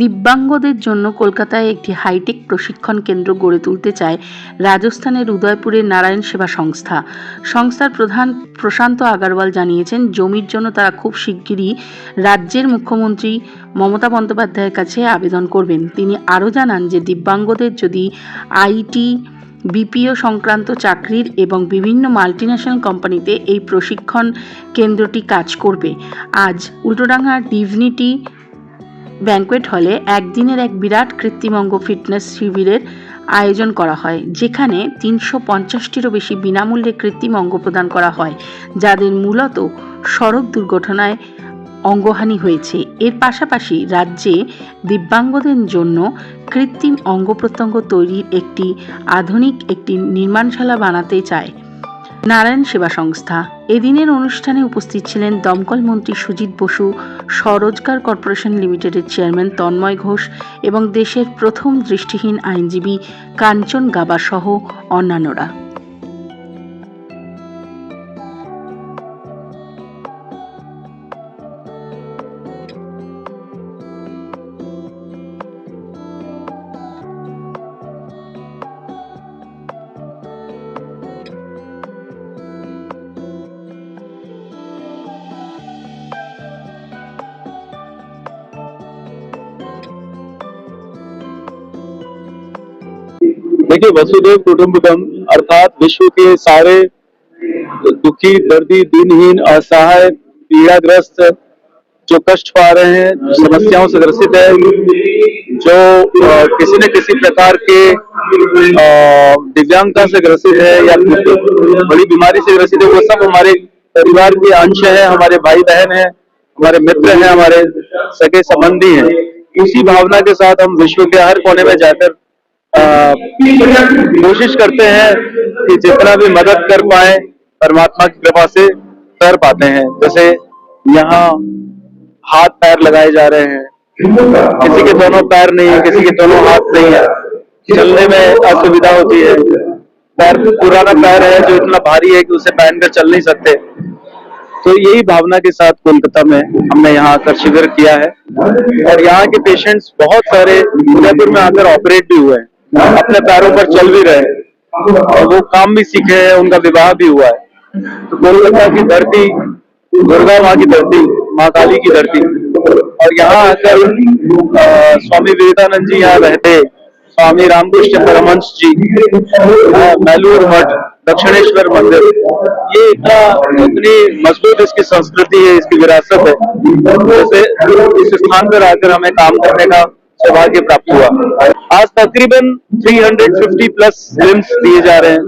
দিব্যাঙ্গদের জন্য কলকাতায় একটি হাইটেক প্রশিক্ষণ কেন্দ্র গড়ে তুলতে চায় রাজস্থানের উদয়পুরের নারায়ণ সেবা সংস্থা। সংস্থার প্রধান প্রশান্ত আগারওয়াল জানিয়েছেন, জমির জন্য তারা খুব শিগগিরই রাজ্যের মুখ্যমন্ত্রী মমতা বন্দ্যোপাধ্যায়ের কাছে আবেদন করবেন। তিনি আরও জানান যে, দিব্যাঙ্গদের যদি আইটি বিপিও সংক্রান্ত চাকরির এবং বিভিন্ন মাল্টিন্যাশনাল কোম্পানিতে এই প্রশিক্ষণ কেন্দ্রটি কাজ করবে। আজ উল্টোডাঙ্গা ডিভনিটি ব্যাঙ্কোয়েট হলে একদিনের এক বিরাট কৃত্রিমঙ্গ ফিটনেস শিবিরের আয়োজন করা হয়, যেখানে তিনশো পঞ্চাশটিরও বেশি বিনামূল্যে কৃত্রিম অঙ্গ প্রদান করা হয়, যাদের মূলত সড়ক দুর্ঘটনায় অঙ্গহানি হয়েছে। এর পাশাপাশি রাজ্যে দিব্যাঙ্গদের জন্য কৃত্রিম অঙ্গ প্রত্যঙ্গ তৈরির একটি আধুনিক একটি নির্মাণশালা বানাতে চায়। নারায়ণ সেবা সংস্থা। এদিনের অনুষ্ঠানে উপস্থিত ছিলেন দমকল মন্ত্রী সুজিত বসু, স্বরোজগার কর্পোরেশন লিমিটেডের চেয়ারম্যান তন্ময় ঘোষ এবং দেশের প্রথম দৃষ্টিহীন আইনজীবী কাঞ্চন গাবা সহ অন্যান্যরা। देखिए वसुदेव कुटुंबकम अर्थात विश्व के सारे दुखी दर्दी दिनहीन असहाय पीड़ाग्रस्त जो कष्ट पा रहे हैं समस्याओं से ग्रसित है जो अ, किसी न किसी प्रकार के दिव्यांगता से ग्रसित है या बड़ी बीमारी से ग्रसित है वो सब हमारे परिवार के अंश है हमारे भाई बहन है हमारे मित्र हैं हमारे सगे संबंधी हैं। इसी भावना के साथ हम विश्व के हर कोने में जाकर कोशिश करते हैं कि जितना भी मदद कर पाए, परमात्मा की कृपा से कर पाते हैं। जैसे यहाँ हाथ पैर लगाए जा रहे हैं। किसी के दोनों पैर नहीं है, किसी के दोनों हाथ नहीं है। चलने में असुविधा होती है। पैर पुराना पैर है, जो इतना भारी है कि उसे पहनकर चल नहीं सकते। तो यही भावना के साथ कोलकाता में हमने यहाँ आकर शिविर किया है। और यहाँ के पेशेंट्स बहुत सारे उदयपुर में आकर ऑपरेट भी हुए हैं। अपने पैरों पर चल भी रहे और वो काम भी सीखे हैं, उनका विवाह भी हुआ है। तो कोलकाता की धरती, दुर्गा माँ की धरती, माँ काली की धरती। और यहाँ आकर स्वामी विवेकानंद जी यहाँ रहते स्वामी रामकृष्ण परमहंस जी मैलूर मठ, दक्षिणेश्वर मंदिर। ये इतना इतनी मज़बूत इसकी संस्कृति है, इसकी विरासत है। जैसे इस स्थान पर आकर हमें काम करने का सौभाग्य प्राप्त हुआ। आज तकरीबन 350 प्लस लिम्स दिए जा रहे हैं।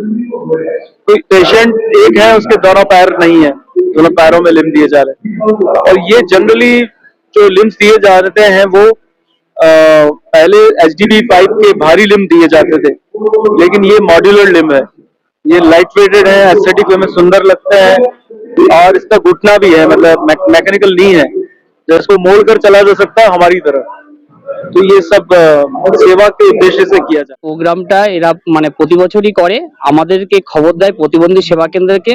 कोई पेशेंट एक है उसके दोनों पैर नहीं है। दोनों पैरों में लिम दिए जा रहे हैं। और ये जनरली जो लिम्स दिए जा रहे हैं वो अ, पहले एच पाइप के भारी लिम दिए जाते थे। लेकिन ये मॉड्यूलर लिम है। ये लाइट वेटेड है एस्थेटिक में सुंदर लगता है। और इसका घुटना भी है मतलब मैकेनिकल नहीं है। जिसको मोड़ कर चला जा सकता है हमारी तरह। तो ये सब अ, सेवा के उद्देश्य से किया जाए প্রোগ্রামটা এরা মানে প্রতি বছরই করে আমাদেরকে খবর দেয় প্রতিবন্ধী সেবা কেন্দ্রকে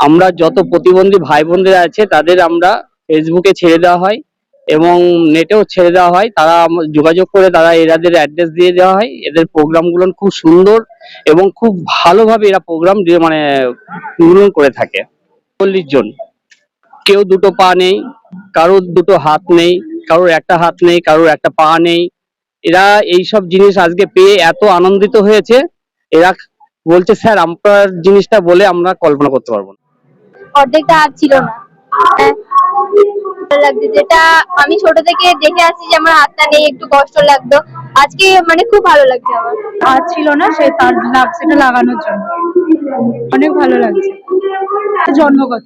আমরা যত প্রতিবন্ধী ভাই বোনদের আছে তাদের আমরা ফেসবুকে ছেড়ে দেওয়া হয় এবং নেটেও ছেড়ে দেওয়া হয় তারা আম- যোগাযোগ করে তারা এরাদের অ্যাড্রেস দিয়ে দেওয়া হয় এদের প্রোগ্রামগুলো খুব সুন্দর এবং খুব ভালোভাবে এরা প্রোগ্রাম মানে পূরণ করে থাকে চল্লিশ জন কেউ দুটো পা নেই কারোর দুটো হাত নেই কারোর একটা হাত নেই কারোর একটা পা নেই। এরা এই সব জিনিস আজকে পেয়ে এত আনন্দিত হয়েছে। এরা বলছে স্যার আপনার জিনিসটা বলে আমরা কল্পনা করতে পারব না। অর্ধেকটা হাত ছিল না। হ্যাঁ, লাগছে। যেটা আমি ছোট থেকে দেখে আসছি যে আমার হাতটা নেই একটু কষ্ট লাগতো। আজকে মানে খুব ভালো লাগছে আমার। হাত ছিল না সে তার লাগ সেটা লাগানোর জন্য। অনেক ভালো লাগছে। জন্মগত।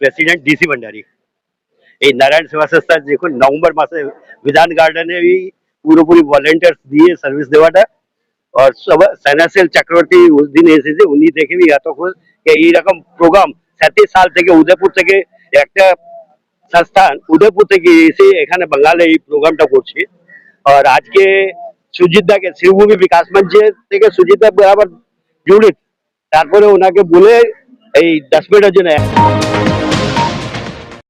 প্রেসিডেন্ট ডিসি ভান্ডারি এই নারায়ণ সেবা সংস্থা দেখুন নভেম্বর মাসে বিধান গার্ডেনে এই পুরোপুরি ভলেন্টিয়ার্স দিয়ে সার্ভিস দেওয়াটা আর সব সাইনাসিয়াল চক্রবর্তী উস দিন এসেছে উনি দেখে বি এত খুশ যে এইরকম প্রোগ্রাম সাতই সাল থেকে উদয়পুর থেকে একটা সংস্থান উদয়পুর থেকে এসে এখানে বাঙালি এই প্রোগ্রামটা করছে আর আজকে সুজিত দাকে শিবভূমি বিকাশ মঞ্চে থেকে সুজিত দা বরাবর জড়িত তারপরে ওনাকে বলে এই দশ মিনিটের জন্য